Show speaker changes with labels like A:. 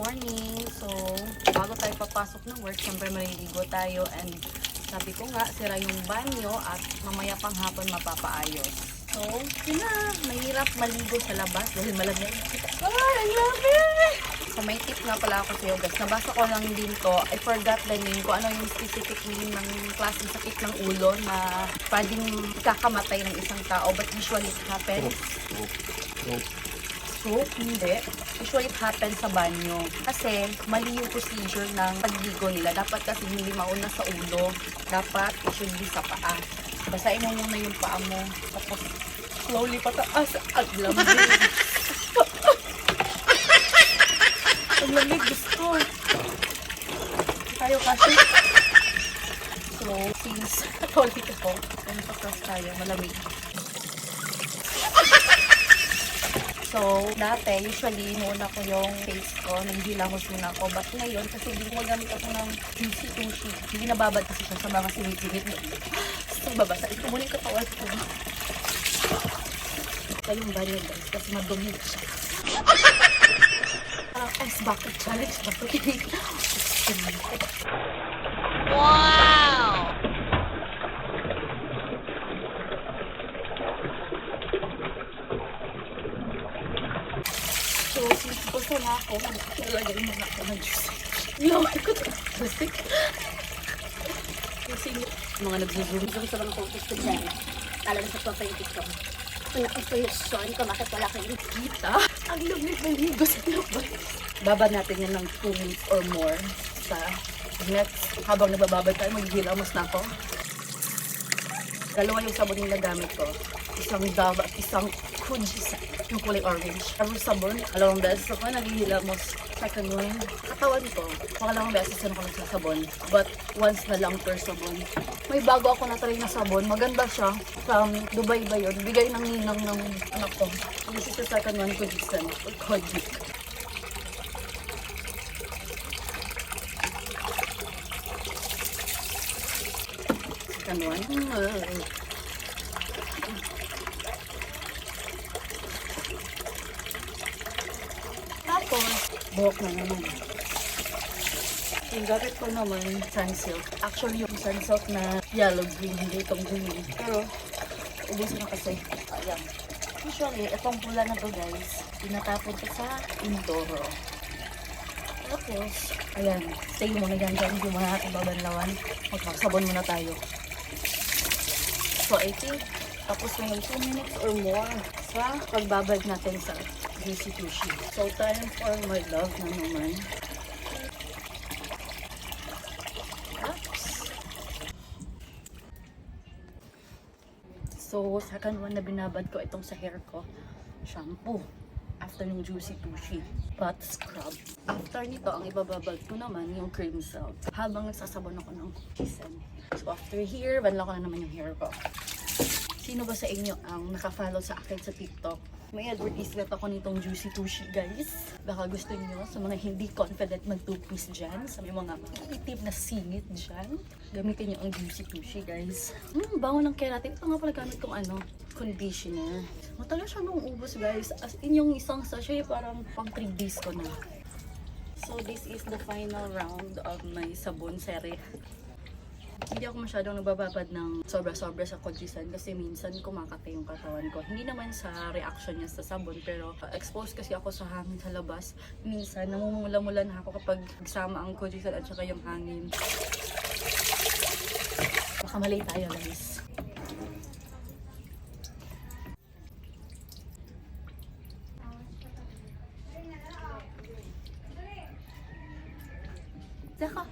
A: morning. So, bago tayo papasok ng work, syempre maliligo tayo and sabi ko nga, sira yung banyo at mamaya pang hapon mapapaayos. So, yun na. Mahirap maligo sa labas dahil malamig. Ay, I love it! So, may tip nga pala ako sa'yo guys. Nabasa ko lang din to. I forgot the name ko. Ano yung specific name ng klaseng sakit ng ulo na pwedeng kakamatay ng isang tao but usually it happens stroke, hindi. Usually it happens sa banyo. Kasi mali yung procedure ng pagligo nila. Dapat kasi hindi mauna sa ulo. Dapat it should be sa paa. Basahin mo muna yung paa mo. Tapos slowly pataas. Ang lamig. Ang lamig gusto. Tayo kasi. So, since Catholic ako, kung pa tayo, malamig. So, dati, usually, muna ko yung face ko, naghilamos muna ako. But ngayon, kasi hindi ko magamit ako ng juicy tushi. Hindi nababad kasi siya sa mga sinit-sinit. Gusto babasa. Ito muna yung katawan ko. Ito yung banyo, guys. Kasi madumi siya. Ice bucket challenge ba ito?
B: Wow!
A: So, gusto na ako, nalagay mo na ako ng juicy. Nilaway ko ito. Juicy. Kasi mga nagzo-zoom.
C: Gusto ko lang focus ko dyan. Lalo na sa TikTok. Kung na-inspiration ko, bakit wala kayong
A: kita. Ang lamig ng ligo sa labas. Babad natin yan ng 2 minutes or more sa next. Habang nagbababad tayo, maghihilamos na ako. Dalawa yung sabon yung nagamit ko. Isang Dove at isang Kujisa. Yung kulay orange. Ever sabon, dalawang beses ako naghihilamos. Second one, katawan ko. Pangalawang beses na ako nagsasabon. But once na lang per sabon. May bago ako na-try na sabon. Maganda siya. From Dubai ba yun? Bigay ng ninang ng anak ko. This is the second one, Kujisa. Kojik. Second one. Mm. Tapos, buhok na naman. Yung gamit ko naman, sunsilk. Actually, yung sunsilk na yellow green, hindi itong green. Pero, ubos na kasi. Ayan. Usually, itong pula na to guys, tinatapon ko sa Indoro. Tapos, ayan, stay muna dyan dyan, hindi mo natin babanlawan. Magkakasabon muna tayo. So, I think, tapos na yung 2 minutes or more sa pagbabad natin sa juicy sushi. So, time for my love na naman. Oops. So, second one na binabad ko itong sa hair ko. Shampoo. After ng juicy tushy. Butt scrub. After nito, ang ibababad ko naman yung cream silk. Habang nagsasabon ako ng kisen. So, after here, banla ko na naman yung hair ko. Sino ba sa inyo ang nakafollow sa akin sa TikTok? May advertisement ako nitong Juicy Tushy, guys. Baka gusto niyo sa mga hindi confident mag-two-piece dyan, sa may mga itim na singit dyan, gamitin niyo ang Juicy Tushy, guys. Hmm, bango ng keratin. Ito nga pala gamit kong ano, conditioner. Matagal siya nung ubos, guys. As in, yung isang sachet, parang pang 3 days ko na. So, this is the final round of my sabon series. Hindi ako masyadong nagbababad ng sobra-sobra sa kojisan kasi minsan kumakate yung katawan ko. Hindi naman sa reaction niya sa sabon pero uh, exposed kasi ako sa hangin sa labas. Minsan namumula-mula na ako kapag nagsama ang kojisan at saka yung hangin. Baka mali tayo guys. Teka,